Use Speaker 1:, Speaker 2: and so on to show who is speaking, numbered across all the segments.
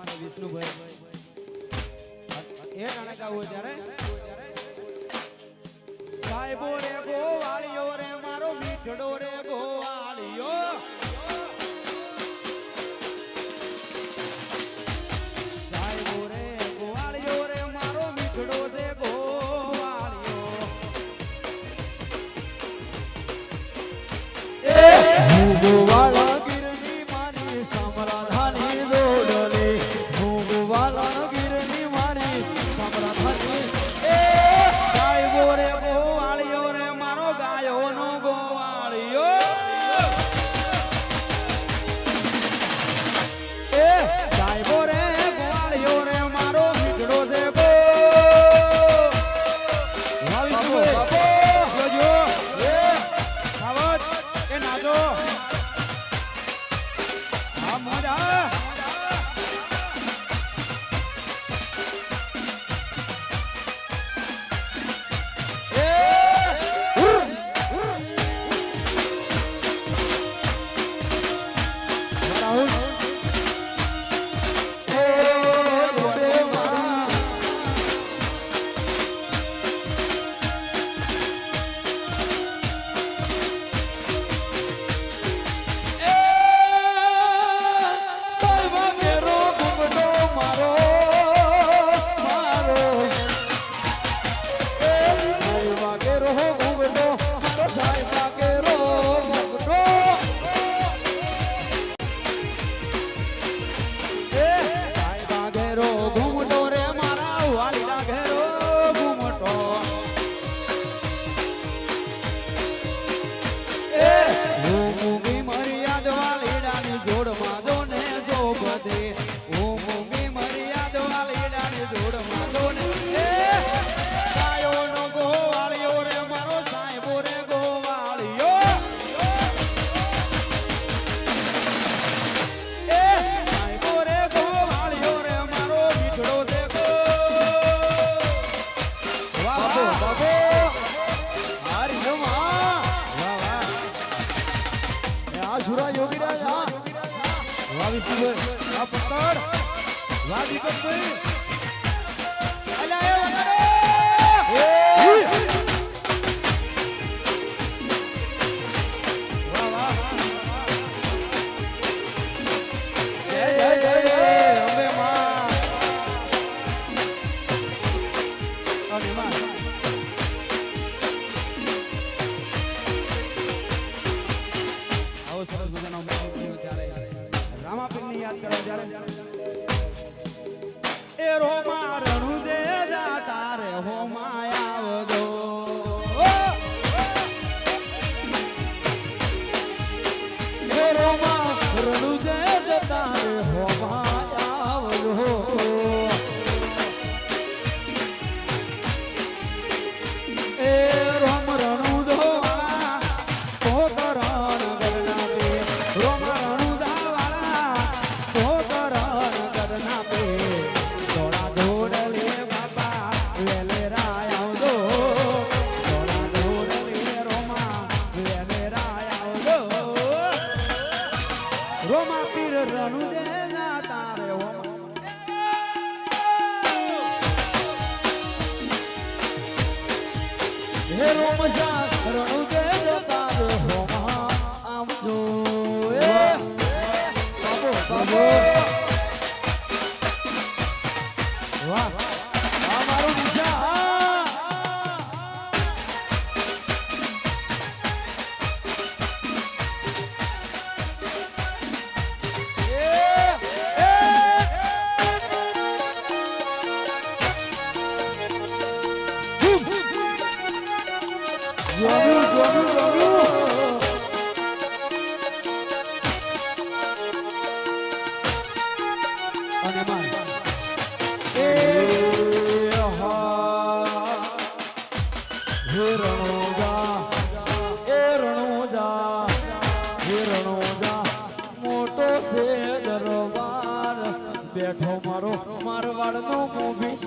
Speaker 1: અમારા વિષ્ણુભાઈ. એ ગાણે ગાવું સાહેબો રે ગો વાળીઓ રે મારો મીઠડો
Speaker 2: રે ગો.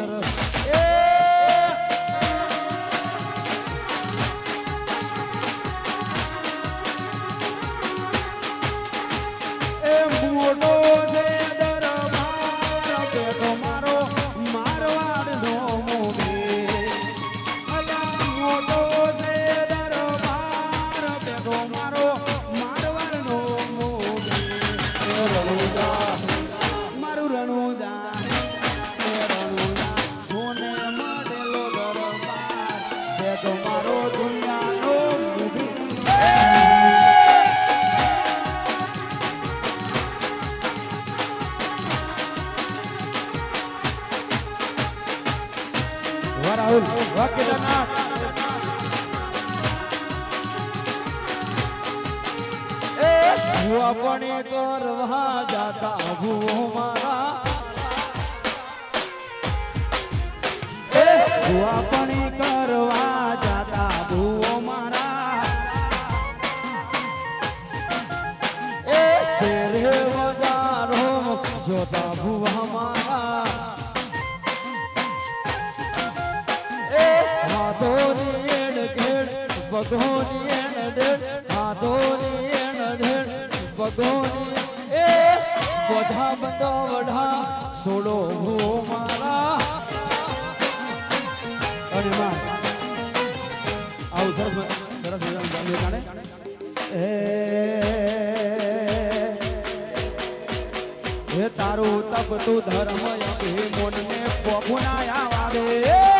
Speaker 2: shut up. કેદારનાથ
Speaker 1: ભૂવા
Speaker 3: પણ કરવા જાતા મારા
Speaker 2: પણ કરવા જાતા
Speaker 3: ભૂ પગોની એડ ધેડ હાથોની એડ ધેડ પગોની એ બધા બંધો વઢા સોડો ભુવો મારા.
Speaker 2: તારું તપ ધર્મ અભિમોન ને પોખુના આવા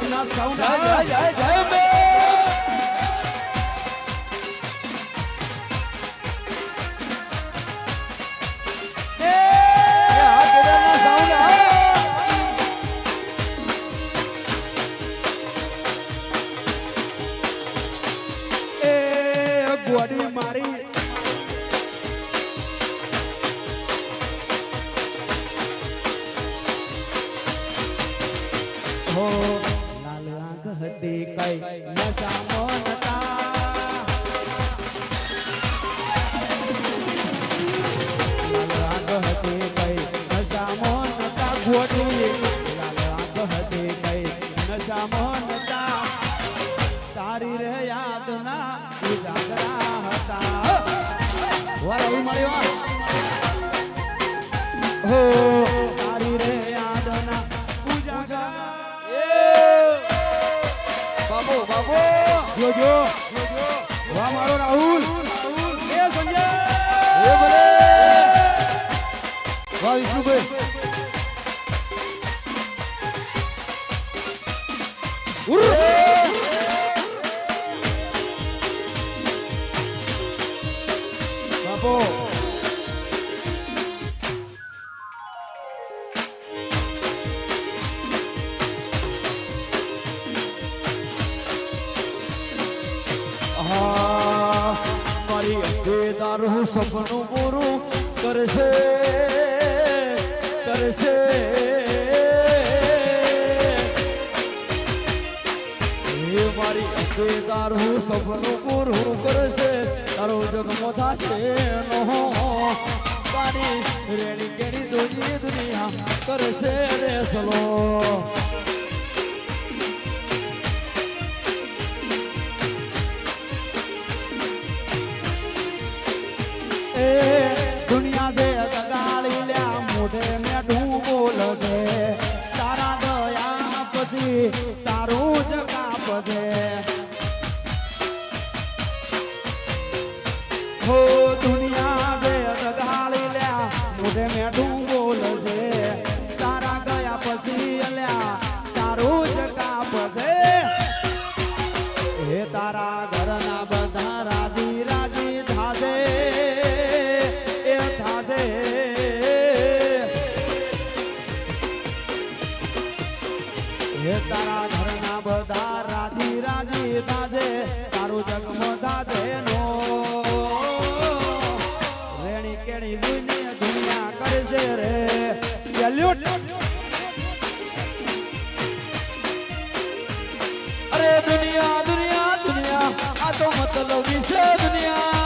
Speaker 2: કેદારનાથ સાઉન્ડ
Speaker 3: જય જય જય
Speaker 2: મોનતા તારી રે યાદ ના ઉજાગરા હતા. વાર આવી મળ્યો હો તારી રે યાદ ના ઉજાગરા
Speaker 3: બાબો બાબો!
Speaker 2: જોજો વાહ મારો રાહુલ. એ સંજય.
Speaker 3: એ ભલે વાહ વિષ્ણુભાઈ. મારી તે તારું સપનું પૂરું કરશે. તારો જગમો થશે નો તારી રેડી કેડી દુનિયા કરશે રે સલો.
Speaker 2: કરશે રે સેલ્યુટ
Speaker 3: અરે દુનિયા દુનિયા દુનિયા આ તો મતલબી છે દુનિયા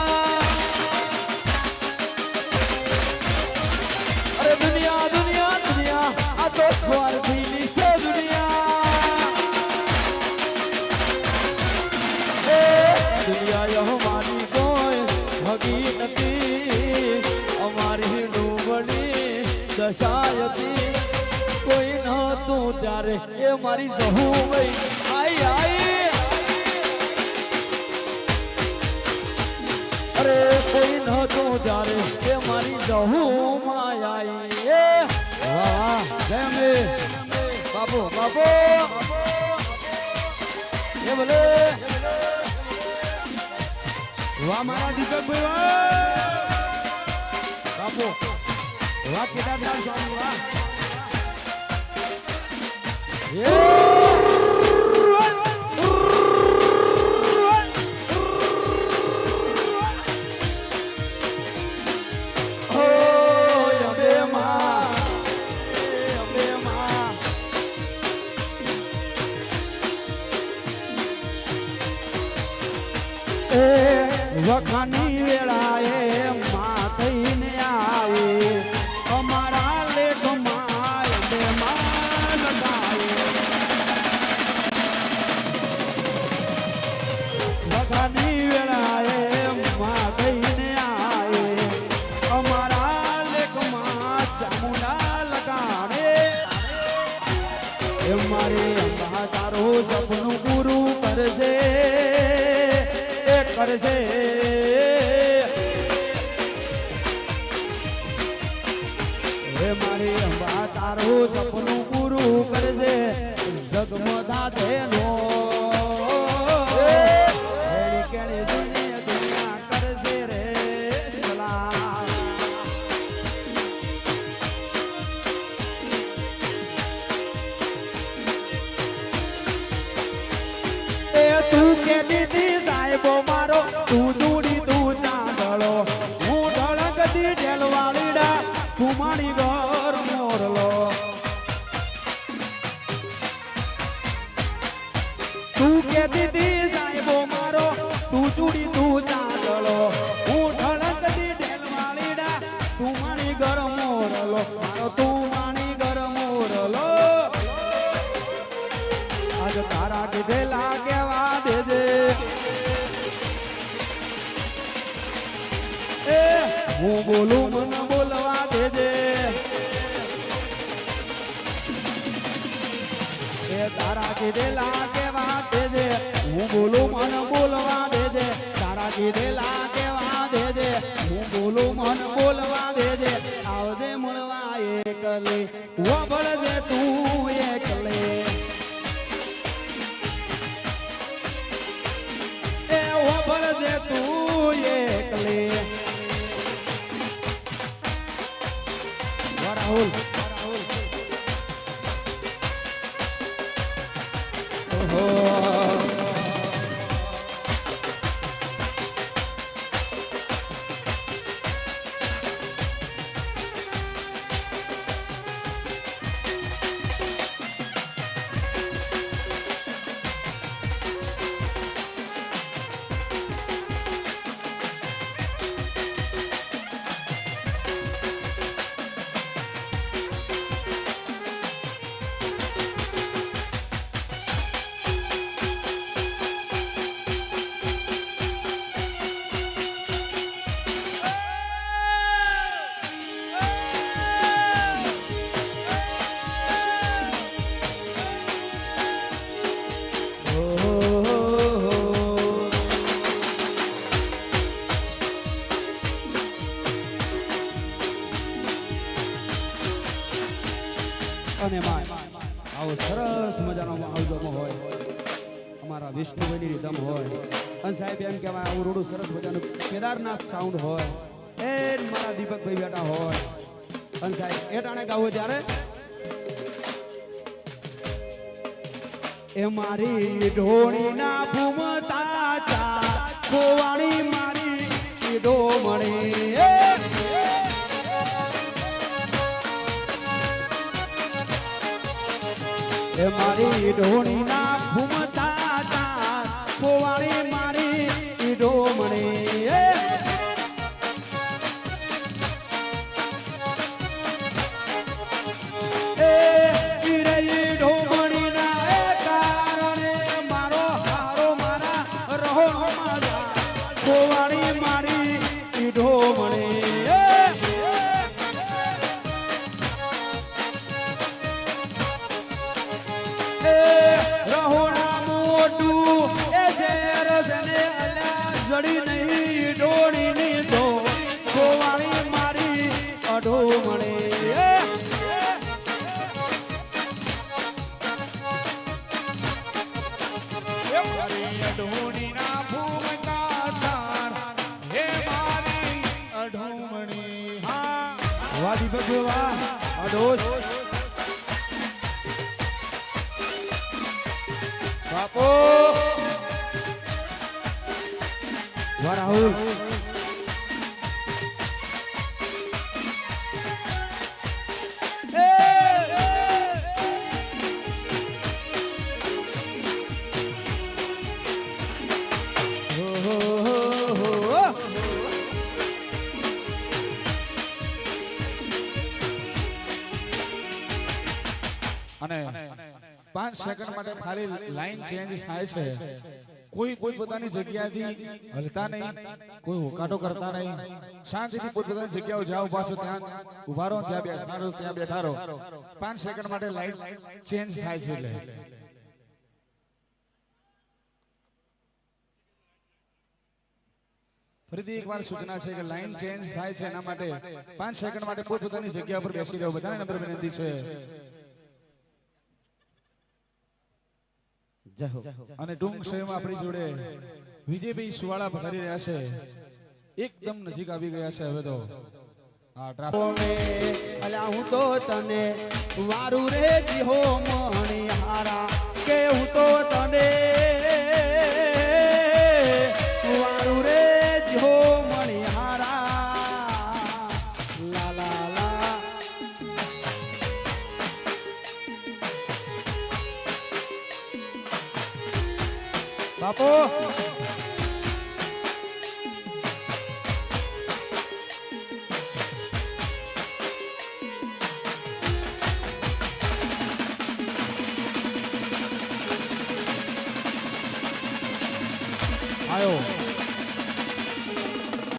Speaker 3: નહોતું ત્યારે એ મારી જહુ વઈ આઈ આઈ અરે કોઈ નહોતું ત્યારે એ મારી જહુ માં આઈ એ
Speaker 2: વાહ વાહ જય અંબે
Speaker 3: બાપુ બાપુ એ ભલે
Speaker 2: વાહ મારા દીપકભાઈ વાહ બાપુ વાહ કેદારનાથ સ્વામી વાહ
Speaker 3: એ
Speaker 2: કરશે એ કરશે હે મારી અંબા તારું સપનું પૂરું કરશે જગમદા છે નો તું કે દીદી સાહેબો મારો તું જોડી આજ તારા કીધેલા કેવા દેજે એ હું બોલું મન બોલવા દેજે એ તારા કીધેલા કેવા દેજે હું બોલું મન બોલવા દેજે તારા કીધેલા કેવા દેજે હું બોલું મન બોલવા દેજે આવજે મળવા એકલે વભળજે તું એકલે વભળજે તું એકલે. રાહુલ. અને માય. આવો સરસ મજાનો આવજો હોય. અમારા વિષ્ણુભાઈની રીધમ હોય. અને સાહેબ એમ કહેવાય, આવું રોડું સરસ મજાનું કેદારનાથ સાઉન્ડ હોય. એ મારા દીપકભાઈ બેઠા હોય. અને સાહેબ, એ ટાણે ગાવું ત્યારે એ મારી ઢોળીના ભૂમતા ચા મારી ડોમણી. એ મારી ઢોણીના
Speaker 4: પાંચ સેકન્ડ માટે ખાલી લાઈન ચેન્જ થાય છે. કોઈ કોઈ પોતાની જગ્યાથી હલતા નહીં, કોઈ હોકાટો કરતા નહીં. શાંતિથી પોતપોતાની જગ્યાઓ જાઓ પાછો ત્યાં ઊભા રહો ત્યાં બેઠા રહો ત્યાં બેઠા રહો. પાંચ સેકન્ડ માટે લાઈન ચેન્જ થાય છે એટલે. ફરીથી એકવાર સૂચના છે કે લાઈન ચેન્જ થાય છે એના માટે પાંચ સેકન્ડ માટે પોતપોતાની જગ્યા પર બેસી રહ્યો બધાને નંબર વિનંતી છે.
Speaker 2: જય હો.
Speaker 4: અને ટૂંક સ્વયં આપણી જોડે વિજયભાઈ સુવાળા પધારી રહ્યા છે. એકદમ નજીક આવી ગયા છે હવે તો. હા ટ્રાફિક
Speaker 2: અલ્યા હું તો તને વારું રે જીહો મણી હારા કે હું તો તને